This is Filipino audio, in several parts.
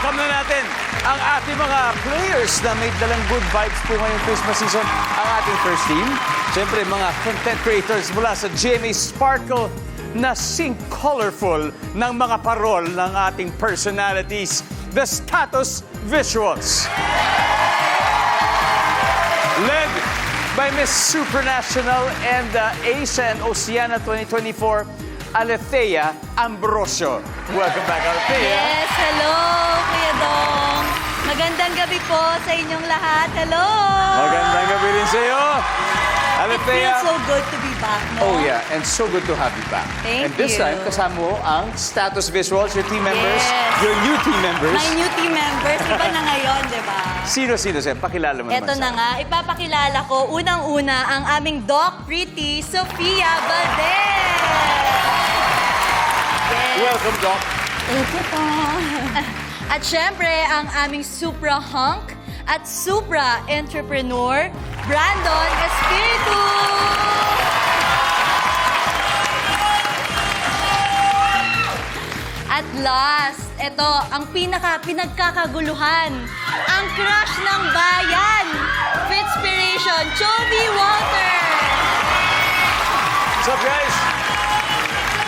welcome na natin ang ating mga players na may dalang good vibes po ngayong Christmas season. Ang ating first team, siyempre mga content creators mula sa GMA Sparkle na sing colorful ng mga parol ng ating personalities. The Status Visuals. Led by Miss Supranational and uh, Asia and Oceana 2024, Alethea Ambrosio. Welcome back, Alethea. Yes, hello, Kuya Dong. Magandang gabi po sa inyong lahat. Hello! Magandang gabi rin sa iyo. It Alethea. feels so good to be back, no? Oh yeah, and so good to have you back. Thank and this you. time, kasama mo ang Status Visuals, your team members, Yes. your new team members. My new team members, iba na ngayon, di ba? Sino-sino sir? Pakilala mo Ito naman na sa nga, ipapakilala ko unang-una ang aming Doc Pretty, Sofia Valdez! Welcome, Doc. Thank you po. At syempre, ang aming Supra Hunk at Supra Entrepreneur, Brandon Espiritu! At last, ito, ang pinaka pinagkakaguluhan, ang crush ng bayan, Fitspiration, Chovy Walter! What's up, guys?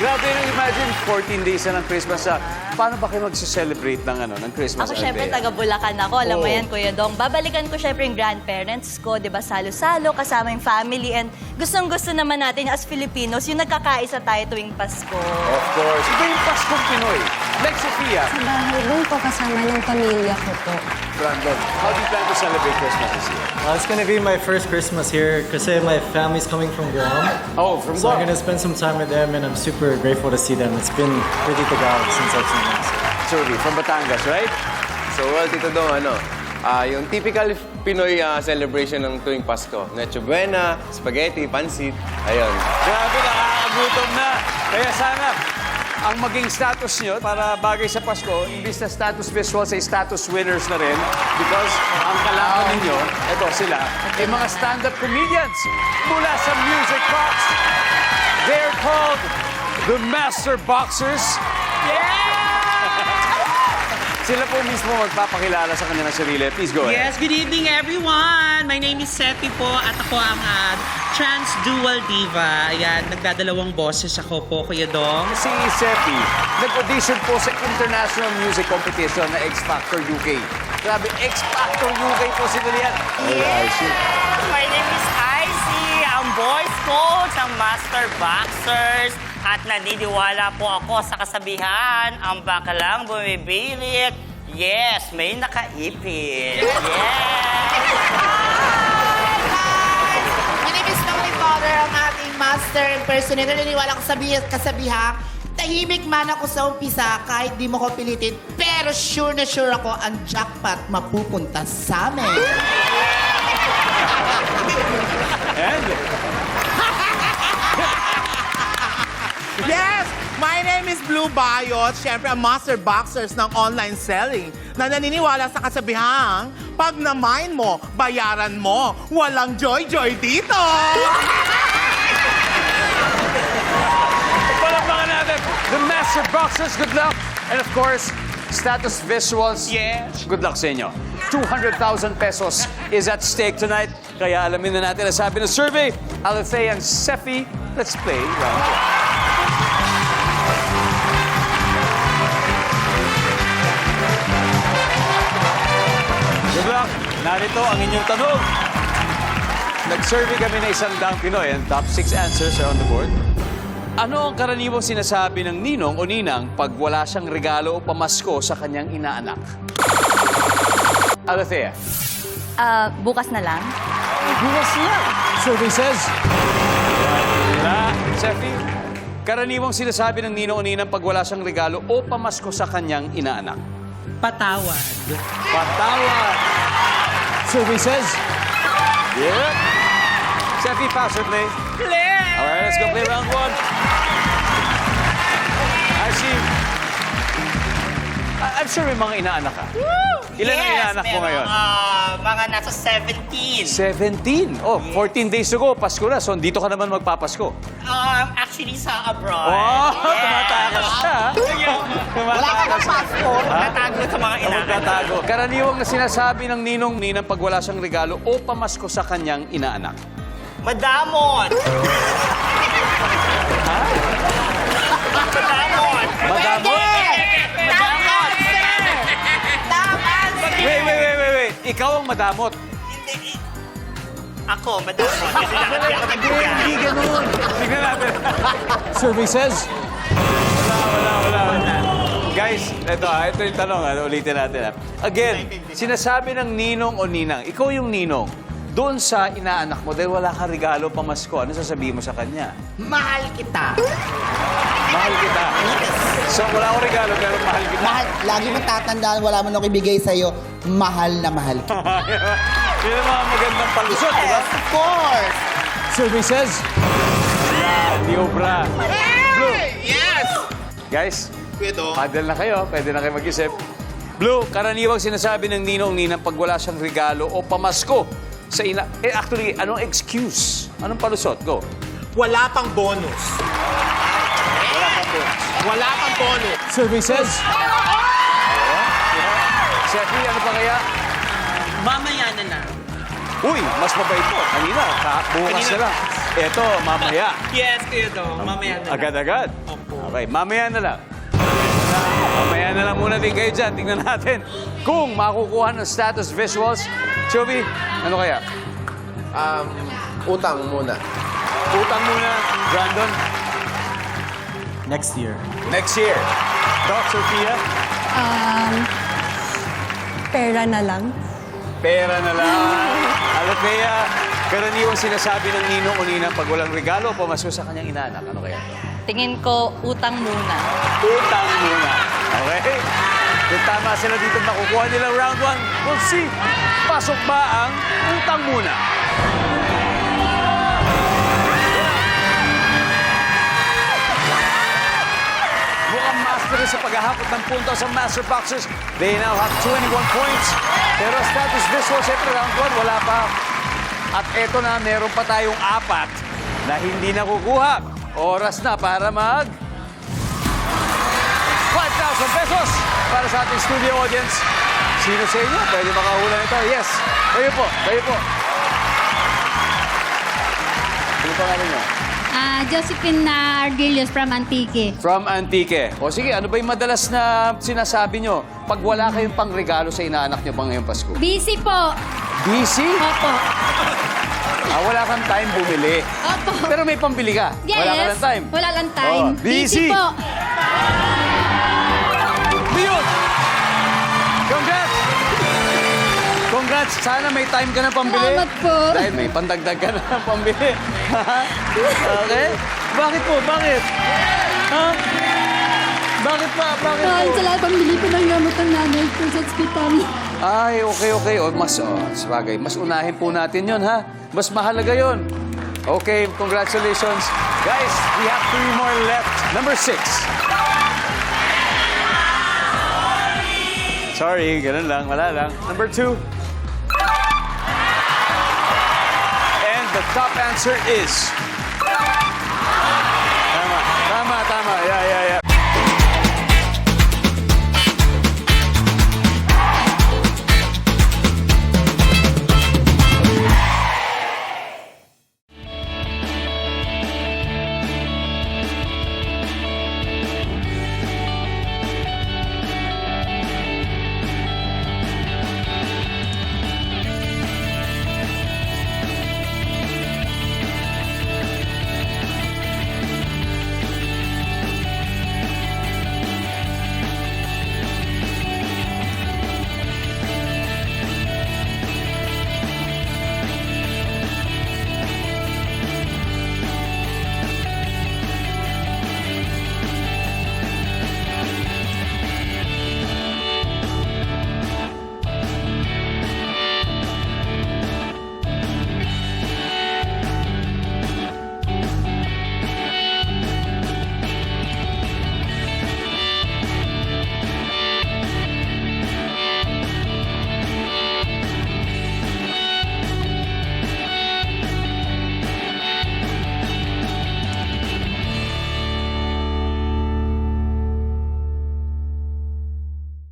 Grabe, imagine 14 days na ng Christmas. Ah. Paano ba kayo mag-celebrate ng, ano, ng Christmas? Ako syempre taga Bulacan ako, alam mo Oo. yan Kuya Dong. Babalikan ko syempre yung grandparents ko, 'di ba? Salo-salo kasama yung family and gustong-gusto naman natin as Filipinos yung nagkakaisa tayo tuwing Pasko. Of course. Ito yung Paskong Pinoy. Like Sophia, Sa bahay doon po kasama ng pamilya ko po. Brandon, how do you plan to celebrate Christmas this year? Uh, it's gonna be my first Christmas here because my family's coming from Guam. Oh, from So I'm Guam. gonna spend some time with them and I'm super grateful to see them. It's been pretty tagalog since I've seen them. Sorry, from Batangas, right? So, well, Tito Dong, ano, ah, yung typical Pinoy ah, celebration ng tuwing Pasko. Noche Buena, spaghetti, pansit, ayun. Grabe, nakakagutom na. Kaya sana, ang maging status nyo para bagay sa Pasko, imbis na status visual sa status winners na rin because ang kalaban ninyo, eto sila, ay mga stand-up comedians mula sa Music Box. They're called the Master Boxers. Sila po mismo magpapakilala sa kanilang sarili. Please go ahead. Yes, good evening everyone! My name is Seppi po at ako ang ah, trans dual diva. Ayan, nagdadalawang boses ako po, Kuya Dong. Si Seppi, nag-audition po sa International Music Competition na X Factor UK. Grabe, X Factor UK po sila yan. My name is Icy, ang voice coach ng Master Boxers. At naniniwala po ako sa kasabihan, ang baka lang bumibilit. Yes, may nakaipit. Yes! My name is Tony Father, ang ating master impersonator. Naniniwala ko sabi kasabihan, tahimik man ako sa umpisa kahit di mo ko pilitin. Pero sure na sure ako ang jackpot mapupunta sa amin. And, Yes! My name is Blue Bayot. Siyempre, ang master boxers ng online selling na naniniwala sa kasabihang, pag na-mine mo, bayaran mo. Walang joy-joy dito! the Master Boxers, good luck. And of course, Status Visuals, Yes. good luck sa inyo. 200,000 pesos is at stake tonight. Kaya alamin na natin ang sabi ng survey. Alethea and Sephi, let's play round one. Good luck! Narito ang inyong tanong. Nag-survey kami na isang daang Pinoy and top 6 answers are on the board. Ano ang karaniwang sinasabi ng ninong o ninang pag wala siyang regalo o pamasko sa kanyang inaanak? Alethea. Ah, bukas na lang. Bukas lang. Survey says. Na, Sefi, karaniwang sinasabi ng ninong o ninang pag wala siyang regalo o pamasko sa kanyang inaanak. Patawad. Patawad. Survey says. Yeah. Sefi, pass or play? Play! All right, let's go play round one. Sure may mga inaanak ka. Ilan ang inaanak mo meron, ngayon? ah, mga nasa 17. 17. Oh, 14 days ago, Pasko na. So, dito ka naman magpapasko. Um, actually, sa abroad. Oh, Yes. tumatakas siya. Tumatakas. Natago sa mga Ang inaanak. magtatago. Karaniwang na sinasabi ng ninong ninang pag wala siyang regalo o pamasko sa kanyang inaanak. Madamot. Madamot. Madamot? Ikaw ang madamot. Hindi. Ako, madamot. Kasi ako Hindi, hindi ganun. Tignan natin. Survey says? Wala, wala, wala, wala. Guys, ito ah, ito yung tanong, ah, ulitin natin ah. Again, sinasabi ng ninong o ninang, ikaw yung ninong, doon sa inaanak mo, dahil wala kang regalo pamasko, ano sasabihin mo sa kanya? Mahal kita. Mahal kita. So, wala akong regalo, pero mahal kita. Mahal, lagi mo tatandaan, wala man ako ibigay sa'yo, mahal na mahal kita. Yun ang mga magandang palusot, di ba? Yes, of course! Says? Wala, di obra. Blue. Yes! Guys, Pwede. paddle na kayo. Pwede na kayo mag-isip. Blue, karaniwang sinasabi ng ninong ninang pag wala siyang regalo o pamasko sa ina... Eh, actually, anong excuse? Anong palusot? Go. Wala pang bonus. Wala pang bonus. Survey says? Sefi, ano pa kaya? Mamaya na lang. Uy, mas mabait po. Kanina, ka- bukas na lang. Eto, mamaya. Yes, Kuya Dong. Mamaya na lang. Agad-agad? Okay, mamaya na lang. Mamaya na lang muna din kayo dyan. Tingnan natin kung makukuha ng status visuals. Chubby, ano kaya? Um, utang muna. Utang muna, Brandon, Next year. next year. Doc, Sophia, Um, pera na lang. pera na lang. Kaya, karaniwang sinasabi ng ninong o ninang pag walang regalo o pamasko sa kanyang inaanak. Ano kaya? Tingin ko, utang muna. Utang muna. Okay? Kung tama sila dito makukuha nilang round one, we'll see. Pasok ba ang utang muna? Master sa paghahakot ng puntos sa Master Boxers. They now have 21 points. Pero status visual, siyempre round one, wala pa. At eto na, meron pa tayong apat na hindi nakukuha. Oras na para mag 5,000 pesos para sa ating studio audience. Sino sa inyo? Pwede makahula nito? Yes. Kayo po. Kayo po. Ano pangalan niyo? Ah, Josephine na from Antique. From Antique. O sige, ano ba yung madalas na sinasabi nyo pag wala kayong pangregalo sa inaanak nyo pang ngayong Pasko? Busy po. Busy? Opo. Ah, wala kang time bumili. Opo. Pero may pambili ka. Yes. Wala ka ng time. Wala lang time. Oh, busy. po. Congrats! Sana may time ka na pambili. Salamat po. Dahil may pandagdag ka na ng pambili. okay? Bakit po? Bakit? Ha? Bakit pa? Bakit Dahil po? sa lahat pambili po ng gamot ng nanay ko sa ospital. Ay, okay, okay. O, mas, oh, sabagay, mas unahin po natin yon ha? Mas mahalaga yon. Okay, congratulations. Guys, we have three more left. Number six. Sorry, ganun lang. Wala lang. Number two. The top answer is